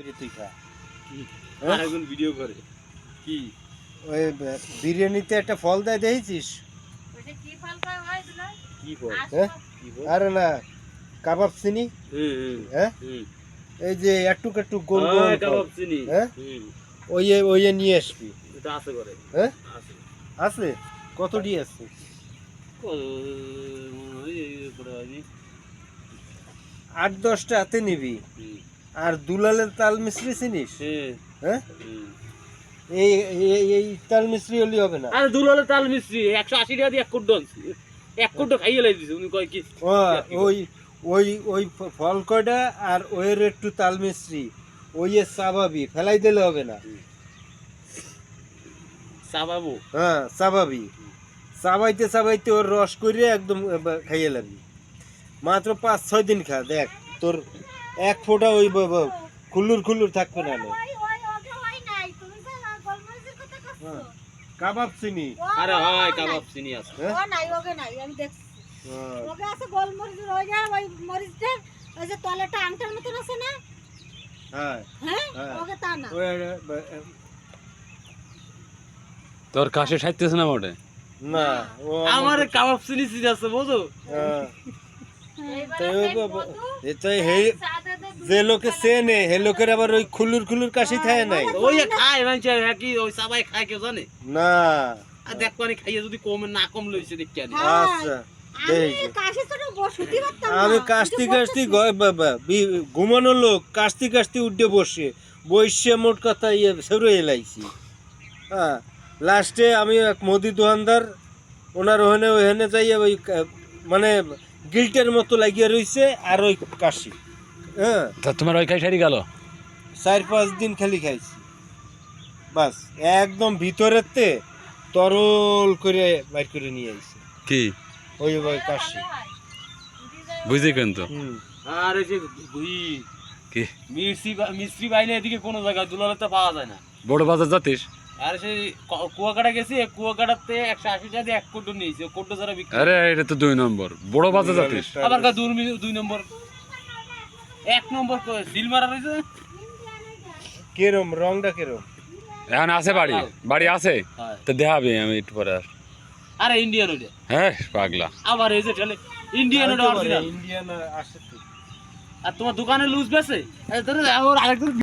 করে তুই খা আর ভিডিও করে কি ওই বিরিয়ানিতে একটা ফল দেয় দেখেছিস কি ফল হয় হ্যাঁ আরে না কাবাব চিনি হুম হুম হ্যাঁ এই যে একটু একটু গোল গোল হ্যাঁ। কাবাব চিনি হ্যাঁ? হুম ওইয়ে ওইয়ে নিয়ে আসবি এটা আছে করে হ্যাঁ আছে আছে কতটি আছে ওই আট দশটা হাতে নিবি হুম আর দুলালের তাল মিশ্রি চিনিস? হ্যাঁ? এই এই- তাল মিশ্রি হলে হবে না। আরে দুলালে তাল মিস্ত্রি একশো আশি টাকা দিয়ে এক কোট এক কোট খাইয়ে লাই দিছে উনি কয় কি? ওই ওই ওই ফল কয়টা আর ওয়ের একটু তাল মিশ্রি ওই চাবাবি ফেলাই দিলে হবে না। চাবাবো? হ্যাঁ চাবাবি। চাবাইতে চাবাইতে ওর রস করে একদম খাইয়ে লাগবি। মাত্র পাঁচ ছয় দিন খা দেখ তোর এক ফোঁটা ওই খুল্লুর খুল্লুর থাকবে না রে। ওই ওই ওকে নাই তুমি তো গোলমরিচের কথা কইছো। কাবাব চিনি আরে হয় কাবাব চিনি আছে হ্যাঁ? ও নাই ওকে নাই আমি দেখছি হ্যাঁ। ওকে আছে গোলমরিচ ওই যে ওই মরিচটা ওই যে তলাটা আংটার মতন আছে না হ্যাঁ হ্যাঁ হ্যাঁ। ওকে তা না তোর কাশে সাইতেছে না মোটে না ও আমার কাবাব চিনি চিনি আছে বুঝো হ্যাঁ। এইবার তাই যে লোকে চেনে হে লোকের আবার ওই খুলুর খুলুর কাশি থাকে নাই। ওই খায় মানে কি ওই সবাই খায় কেউ জানে? না। আর দেখ পানি খাইয়ে যদি কমে না কম লইছে দেখি হ্যাঁ। আচ্ছা আমি দেখি। কাশি তো বসুতি পারতাম না আমি কাস্তি কাস্তি ঘুমানো লোক কাস্তি কাস্তি উঠে বসে বসে মোট কথা ইয়ে সেরে এলাইছি হ্যাঁ লাস্টে আমি এক মোদি দোকানদার ওনার ওখানে ওখানে যাইয়া ওই মানে গিল্টের মতো লাগিয়ে রইছে আর ওই কাশি। হ্যাঁ। তা তোমার ওই খাই সারি গেল? চার পাঁচ দিন খালি খাইছি। বাস একদম ভিতরেতে তরল করে বাইর করে নিয়ে আইছে। কি? ওই ওই কাশি কিন্তু? হুম। আর এই যে ওই কি? মিস্ত্রি বা- মিস্ত্রি বাইরে এদিকে কোনো জায়গায় দুলালে তো পাওয়া যায় না। বড় বাজার জাতিস আর সেই কুয়াকাটা গেছি কুয়াকাটাতে একশো আশি টাকা দিয়ে এক কোটো নিয়েছে কোটো যারা বিক্রি আরে এটা তো দুই নম্বর। বড় বাজার জাতিস আবার কা দুই নম্বর এক নম্বর সিল মারা রয়েছে। কেরম রংটা কেরম? এখন আছে বাড়ি বাড়ি আছে? হ্যাঁ। তো দেখাবি আমি একটু পরে আর। আরে ইন্ডিয়ান ওটা হ্যাঁ পাগলা। আবার এই যে ঠেলে ইন্ডিয়ান ওটা অরিজিনাল ইন্ডিয়ান আসে আর তোমার দোকানে লুজ বেছে? আরে আরেকজন